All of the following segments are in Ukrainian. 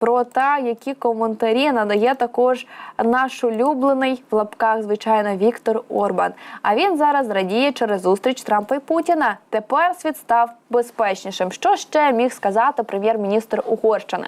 Про те, які коментарі надає також наш улюблений в лапках, звичайно, Віктор Орбан. А він зараз радіє через зустріч Трампа і Путіна. Тепер світ став безпечнішим. Що ще міг сказати прем'єр-міністр Угорщини?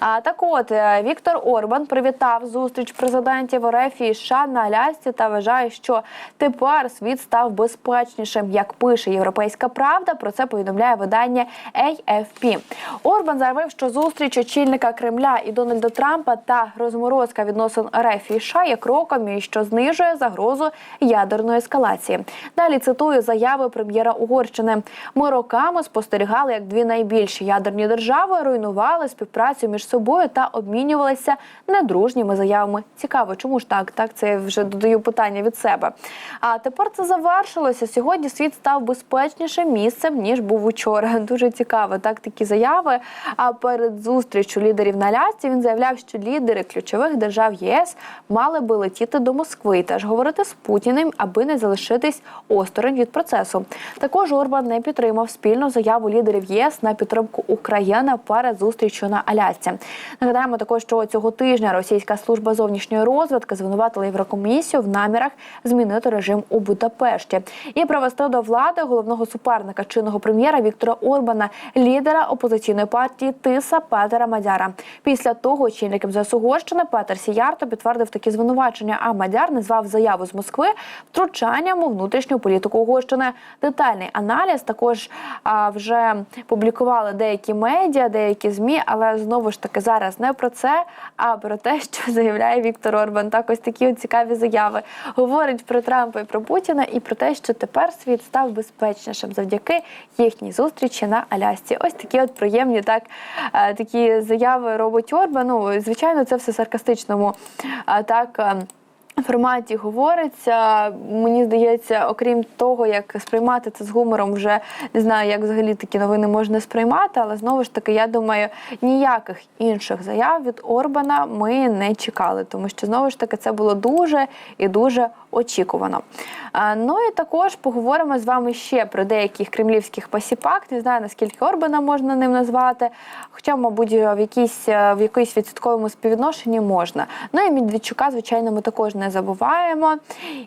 А так, от е, Віктор Орбан привітав зустріч президентів РФ і США на Алясці та вважає, що тепер світ став безпечнішим. Як пише Європейська Правда, про це повідомляє видання AFP. Орбан заявив, що зустріч очільника Кремля і Дональда Трампа та розморозка відносин РФ і США є кроком, і що знижує загрозу ядерної ескалації. Далі цитую заяви прем'єра Угорщини. Ми роками спостерігали, як дві найбільші ядерні держави руйнували співпрацю між собою та обмінювалися недружніми заявами. Цікаво, чому ж так? Так це я вже додаю питання від себе. А тепер це завершилося. Сьогодні світ став безпечнішим місцем ніж був учора. Дуже цікаво. Так такі заяви. А перед зустрічю лідерів на Алясці він заявляв, що лідери ключових держав ЄС мали би летіти до Москви і теж говорити з Путіним, аби не залишитись осторонь від процесу. Також Орбан не підтримав спільну заяву лідерів ЄС на підтримку України перед зустрічю на Алясці. Нагадаємо також, що цього тижня російська служба зовнішньої розвідки звинуватила Єврокомісію в намірах змінити режим у Будапешті і привести до влади головного суперника чинного прем'єра Віктора Орбана, лідера опозиційної партії Тиса Петера Мадяра. Після того очільник МЗС Угорщини Петер Сіярто підтвердив такі звинувачення. А Мадяр назвав заяву з Москви втручанням у внутрішню політику Угорщини. Детальний аналіз також вже публікували деякі медіа, деякі змі, але знову ж таки зараз не про це, а про те, що заявляє Віктор Орбан. Так ось такі цікаві заяви говорить про Трампа і про Путіна, і про те, що тепер світ став безпечнішим завдяки їхній зустрічі на Алясці. Ось такі от приємні так е, такі заяви робить Орбан. Ну звичайно, це все саркастичному е, так. Е, форматі говориться. Мені здається, окрім того, як сприймати це з гумором, вже не знаю, як взагалі такі новини можна сприймати, але знову ж таки, я думаю, ніяких інших заяв від Орбана ми не чекали, тому що знову ж таки це було дуже і дуже очікувано. Ну і також поговоримо з вами ще про деяких кремлівських посіпак. Не знаю наскільки Орбана можна ним назвати, хоча, мабуть, в якійсь в якоїсь відсотковому співвідношенні можна. Ну і Медведчука, звичайно, ми також не забуваємо.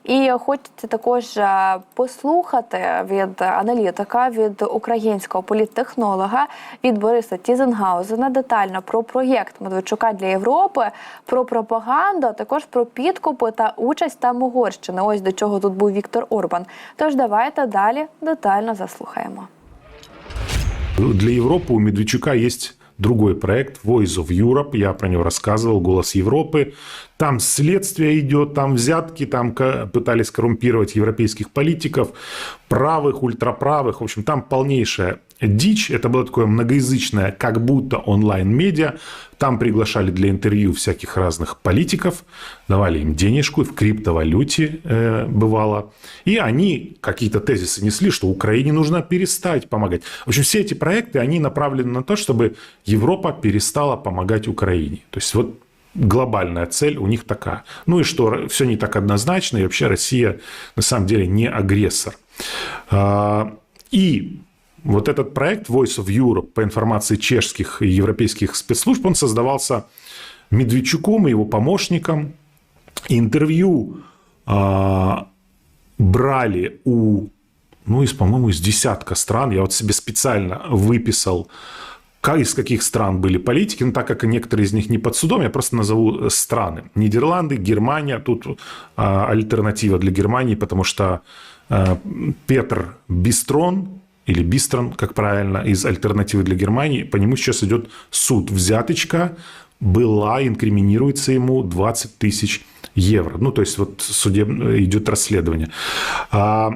І хочеться також е, послухати від аналітика, від українського політтехнолога, від Бориса Тізенгаузена детально про проєкт Медведчука для Європи, про пропаганду, а також про підкупи та участь там Угорщини. Ось до чого тут був Віктор Орбан. Тож давайте далі детально заслухаємо. Для Европы у Медведчука есть другой проект Voice of Europe. Я про него рассказывал, «Голос Европы». Там следствие идет, там взятки, там пытались коррумпировать европейских политиков, правых, ультраправых. В общем, там полнейшая дичь. Это было такое многоязычное, как будто онлайн-медиа. Там приглашали для интервью всяких разных политиков, давали им денежку в криптовалюте э, бывало. И они какие-то тезисы несли, что Украине нужно перестать помогать. В общем, все эти проекты, они направлены на то, чтобы Европа перестала помогать Украине. То есть вот глобальная цель у них такая. Ну и что все не так однозначно, и вообще Россия на самом деле не агрессор. А, И вот этот проект Voice of Europe по информации чешских и европейских спецслужб, он создавался Медведчуком и его помощником. Интервью а, брали у, ну, из, по-моему, из десятка стран. Я вот себе специально выписал, из каких стран были политики, но так как некоторые из них не под судом, я просто назову э, страны. Нидерланды, Германия, тут а, альтернатива для Германии, потому что а, Петр Бистрон, или Бистрон, как правильно, из альтернативы для Германии, по нему сейчас идет суд. Взяточка была, инкриминируется ему 20 тысяч евро. Ну, то есть, вот судеб... идет расследование. А,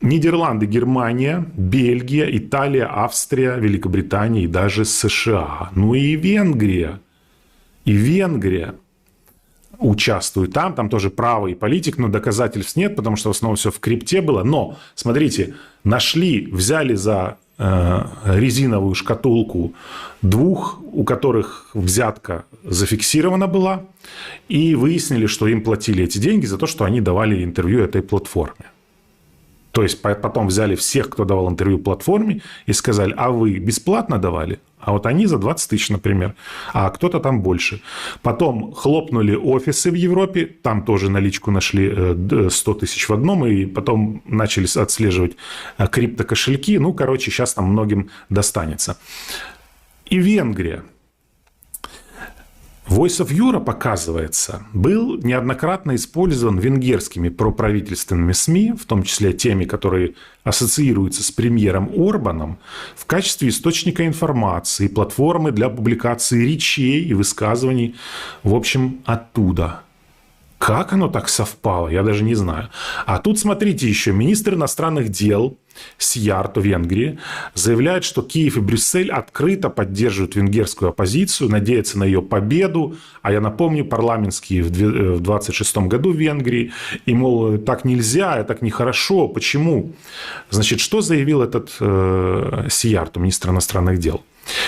Нидерланды, Германия, Бельгия, Италия, Австрия, Великобритания и даже США. Ну и Венгрия. И Венгрия участвует там, там тоже правый политик, но доказательств нет, потому что в основном все в крипте было. Но, смотрите, нашли, взяли за э, резиновую шкатулку двух, у которых взятка зафиксирована была, и выяснили, что им платили эти деньги за то, что они давали интервью этой платформе. То есть по- потом взяли всех, кто давал интервью платформе, и сказали, а вы бесплатно давали? А вот они за 20 тысяч, например, а кто-то там больше. Потом хлопнули офисы в Европе, там тоже наличку нашли э, д- 100 тысяч в одном, и потом начали отслеживать э, криптокошельки. Ну, короче, сейчас там многим достанется. И Венгрия. Voice of Europe, оказывается, был неоднократно использован венгерскими проправительственными СМИ, в том числе теми, которые ассоциируются с премьером Орбаном, в качестве источника информации, платформы для публикации речей и высказываний, в общем, оттуда. Как оно так совпало, я даже не знаю. А тут, смотрите, еще министр иностранных дел Сьярто Венгрии заявляет, что Киев и Брюссель открыто поддерживают венгерскую оппозицию, надеются на ее победу. А я напомню, парламентские в 26 году в Венгрии. И, мол, так нельзя, так нехорошо. Почему? Значит, что заявил этот э, Сьярто, министр иностранных дел?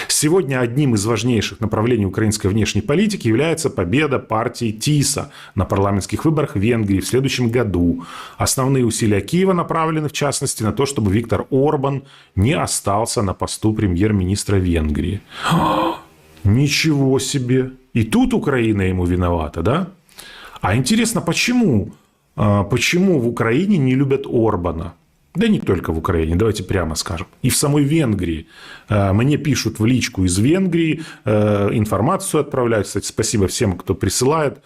Сегодня одним из важнейших направлений украинской внешней политики является победа партии ТИСа на парламентских выборах в Венгрии в следующем году. Основные усилия Киева направлены, в частности, на то, чтобы Виктор Орбан не остался на посту премьер-министра Венгрии. Ничего себе! И тут Украина ему виновата, да? А интересно, почему? А, Почему в Украине не любят Орбана? Да не только в Украине, давайте прямо скажем. И в самой Венгрии. Э, Мне пишут в личку из Венгрии, э, информацию отправляют. Кстати, спасибо всем, кто присылает.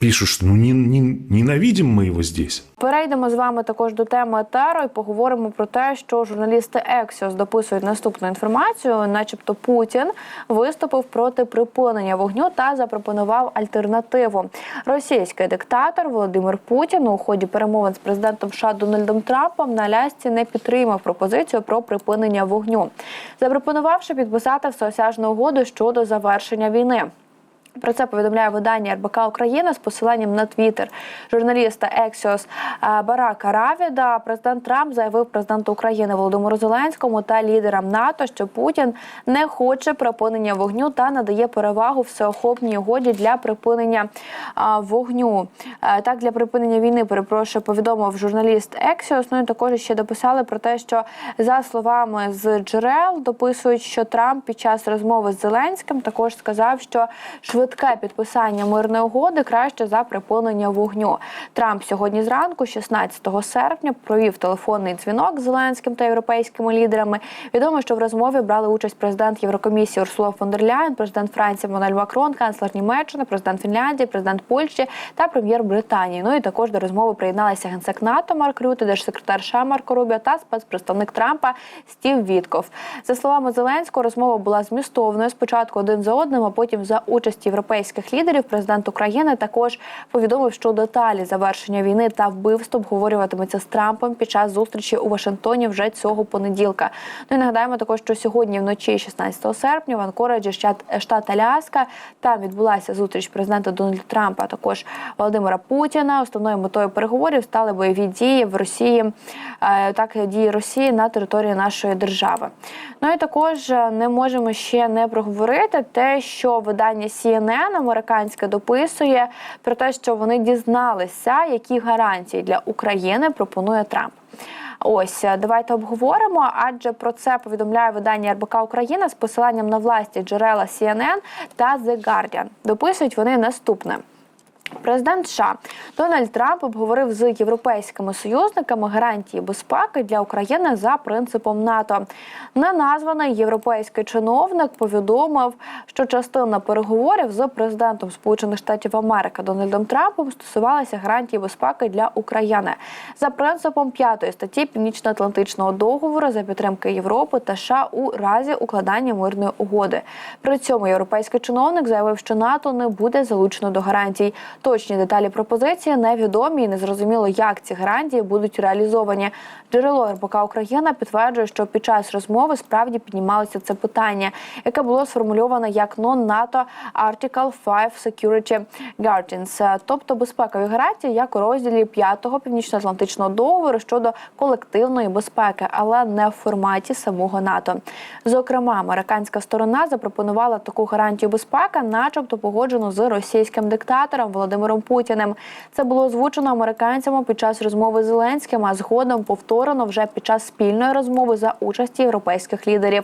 Пишут, что ну, не, не- ненавидим мы его здесь. Перейдемо з вами також до теми теру і поговоримо про те, що журналісти Ексіос дописують наступну інформацію, начебто Путін виступив проти припинення вогню та запропонував альтернативу. Російський диктатор Володимир Путін у ході перемовин з президентом США Дональдом Трампом на Алясці не підтримав пропозицію про припинення вогню, запропонувавши підписати всеосяжну угоду щодо завершення війни. Про це повідомляє видання РБК Україна з посиланням на твіттер журналіста Ексіос е, Барака Равіда. Президент Трамп заявив президенту України Володимиру Зеленському та лідерам НАТО, що Путін не хоче припинення вогню та надає перевагу всеохопній угоді для припинення вогню. Е, Так для припинення війни перепрошую, повідомив журналіст Ексіос. Ну і також ще дописали про те, що за словами з джерел дописують, що Трамп під час розмови з Зеленським також сказав, що швидке підписання мирної угоди краще за припинення вогню. Трамп сьогодні зранку, 16 серпня, провів телефонний дзвінок з Зеленським та європейськими лідерами. Відомо, що в розмові брали участь президент Єврокомісії Урсула фон дер Ляєн, президент Франції Мануель Макрон, канцлер Німеччини, президент Фінляндії, президент Польщі та прем'єр Британії. Ну і також до розмови приєдналися генсек НАТО Марк Рюте, держсекретар США Марко Рубіо та спецпредставник Трампа Стів Вітков. За словами Зеленського, розмова була змістовною. Спочатку один за одним, а потім за участі європейських лідерів. Президент України також повідомив, що деталі завершення війни та вбивств обговорюватиметься з Трампом під час зустрічі у Вашингтоні вже цього понеділка. Ну і нагадаємо також, що сьогодні вночі, 16 серпня, в Анкореджі, штат, штат Аляска, там відбулася зустріч президента Дональда Трампа, а також Володимира Путіна. Основною метою переговорів стали бойові дії в Росії, е, так дії Росії на території нашої держави. Ну і також е, не можемо ще не проговорити те, що видання CNN американське дописує про те, що вони дізналися, які гарантії для України пропонує Трамп. Ось е, давайте обговоримо, адже про це повідомляє видання РБК Україна з посиланням на власті джерела CNN та The Guardian. Дописують вони наступне. Президент США Дональд Трамп обговорив з європейськими союзниками гарантії безпеки для України за принципом НАТО. Неназваний європейський чиновник повідомив, що частина переговорів з президентом Сполучених Штатів Америки Дональдом Трампом стосувалася гарантії безпеки для України за принципом п'ятої статті Північно-Атлантичного договору за підтримки Європи та США у разі укладання мирної угоди. При цьому європейський чиновник заявив, що НАТО не буде залучено до гарантій. Точні деталі пропозиції невідомі і незрозуміло, як ці гарантії будуть реалізовані. Джерело РБК Україна підтверджує, що під час розмови справді піднімалося це питання, яке було сформульовано як non-NATO Article 5 Security Guardians, тобто безпекові гарантії, як у розділі 5 Північно-Атлантичного договору щодо колективної безпеки, але не в форматі самого НАТО. Зокрема, американська сторона запропонувала таку гарантію безпеки, начебто погоджену з російським диктатором Володимиром Володимиром Путіним. Це було озвучено американцями під час розмови з Зеленським, а згодом повторено вже під час спільної розмови за участі європейських лідерів.